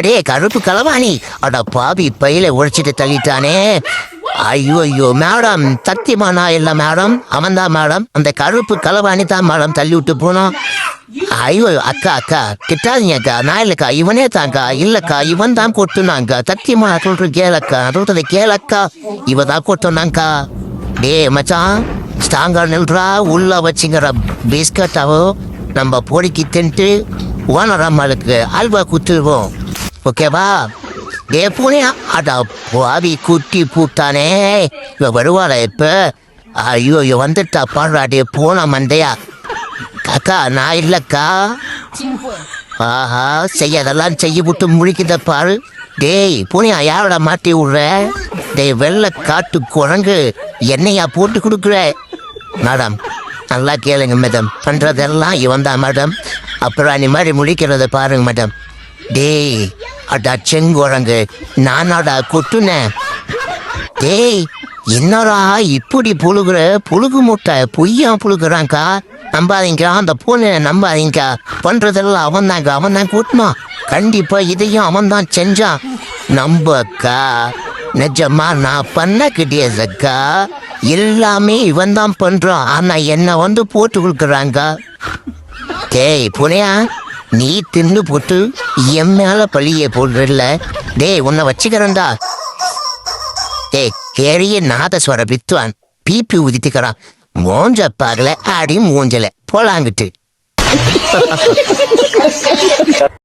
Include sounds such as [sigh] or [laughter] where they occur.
அடே கருப்பு களவாணி அட பாவி பையில உழைச்சிட்டு தள்ளிட்டானே. ஐயோ ஐயோ மேடம் சத்தியமா நான் இல்லை மேடம். அவன் தான் மேடம். அந்த கருப்பு களவாணி தான் மேடம் தள்ளி விட்டு போனோம் ஐயோ அக்கா அக்கா கிட்டாதீங்க அக்கா. நான் இல்லைக்கா இவனே தான்க்கா. இல்லைக்கா இவன் தான் கொட்டுனாங்க சத்தியமா நான் கேளக்கா. நான் சொல்றதை கேளக்கா. இவ தான் கொட்டுனாங்க்கா டே மச்சான் ஸ்ட்ராங்கா நில்றா. உள்ள வச்சுங்கிற பிஸ்கட்டாவோ நம்ம பொடிக்கு தின்ட்டு ஓனர் அம்மாளுக்கு அல்வா குத்துருவோம் ஓகேவா டே பூனையா அடா பாவி குட்டி பூட்டானே இவ வருவாளா இப்ப ஐயோ ஐயோ வந்துட்டா பாடுறா டே போன மண்டையா அக்கா நான் இல்லக்கா ஆஹா செய்யதெல்லாம் செய்ய விட்டு முழிக்கிற பாரு டேய் பூனையா யாரோட மாட்டி விடுற? டேய் வெள்ளை காட்டு குரங்கு என்னையா போட்டு கொடுக்குற? மேடம் நல்லா கேளுங்க மேடம். பண்ணுறதெல்லாம் இவன் தான் மேடம். அப்புறம் நீ மாதிரி முழிக்கிறத பாருங்க மேடம். டேய் அடா செங்குரங்கு நானாடா கொட்டுனேன் டேய் என்னடா இப்படி புழுகுற? புழுகு முட்டை பொய்யா புழுகுறாங்க்கா நம்பாதீங்க அந்த பூனை நம்பாதீங்க பண்றதெல்லாம் அவன் தாங்க அவன் தான் கூட்டினான் கண்டிப்பா இதையும் அவன் தான் செஞ்சான். நம்பக்கா நிஜமா நான் பண்ண கிடையாதுக்கா எல்லாமே இவன் தான் பண்றான். ஆனா என்ன வந்து போட்டு கொடுக்குறாங்க டேய் புனையா? நீ தின்னு போட்டு என் மேல பழிய போடுறல டேய் உன்னை வச்சுக்கிறேன்டா. டேய் பெரிய நாதஸ்வர வித்வான் பிபி உதித்துக்கிறான். மூஞ்ச பாகல அடி மூஞ்சல. போலாங்கிட்டு. [laughs]